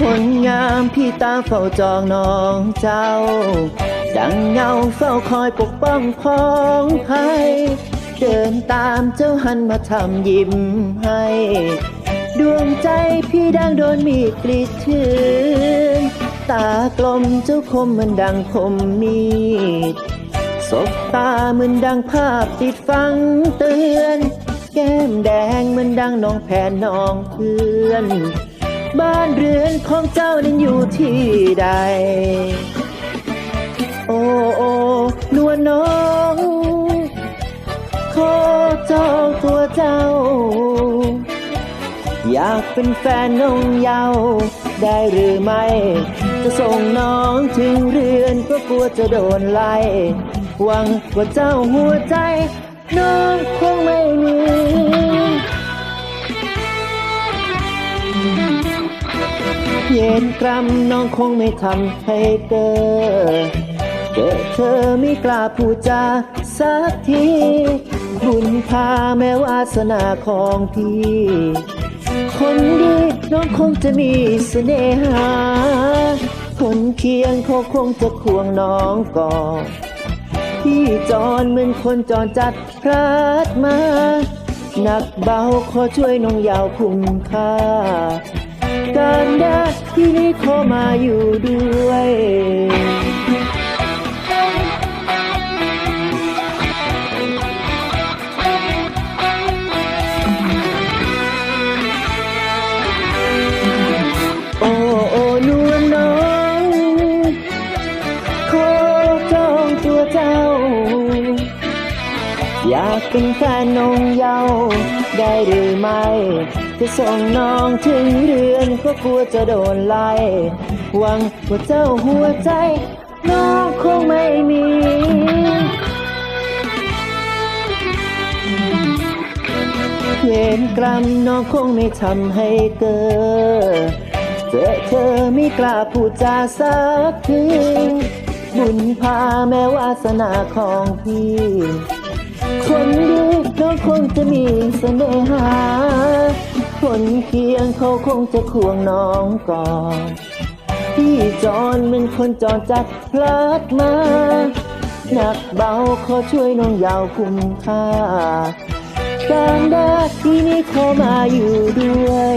คนงามพี่ตาเฝ้าจองน้องเจ้า ดังเงาเฝ้าคอยปกป้องพ้องภัยเดินตามเจ้าหันมาทำยิ้มให้ ดวงใจพี่ดังโดนมีดกรีดชืนตากลมเจ้าคมเหมันดังคมมีดสบตาเหมือนดังภาพติดฟังเตือน แก้มแดงเหมือนดังน้องแผนน้องเพื่อน บ้านเรือนของเจ้านั้นอยู่ที่ใด โอ้โอ้นวลน้องขอจองตัวเจ้า อยากเป็นแฟนน้องเยาว์ได้หรือไม่ จะส่งน้องถึงเรือนก็กลัวจะโดนไล่หวังว่าเจ้าหัวใจ น้องคงไม่มี กรำน้องคงไม่ทำให้เกิดเจอเธอไม่กล้าพูดจาสักที บุญพาแม้วาสนาของพี่ คนดีน้องคงจะมีเสน่หา คนเคียงเขาคงจะควงน้องก่อนพี่จรเหมือนคนจรจัดพลัดมาหนักเบาขอช่วยน้องยาวคุ้มค่า การด้ที่นี่ขอมาอยู่ด้วย อยากเป็นแฟนน้องเยาได้หรือไม่ จะส่งน้องถึงเรือนก็กลัวจะโดนไล่หวังว่าเจ้าหัวใจ น้องคงไม่มีเวรกรรมน้องคงไม่ทำให้เกิดเจอเธอไม่กล้าพูดจาสักทีบุญพาแม้วาสนาของพี่ คงจะมีเสน่หา คนเคียงเขาคงจะควงน้องก่อนพี่จอนเป็นคนจอนจัดพลัดมาหนักเบาขอช่วยน้องยาวคุ้มค่าการได้ที่นี่เขามาอยู่ด้วย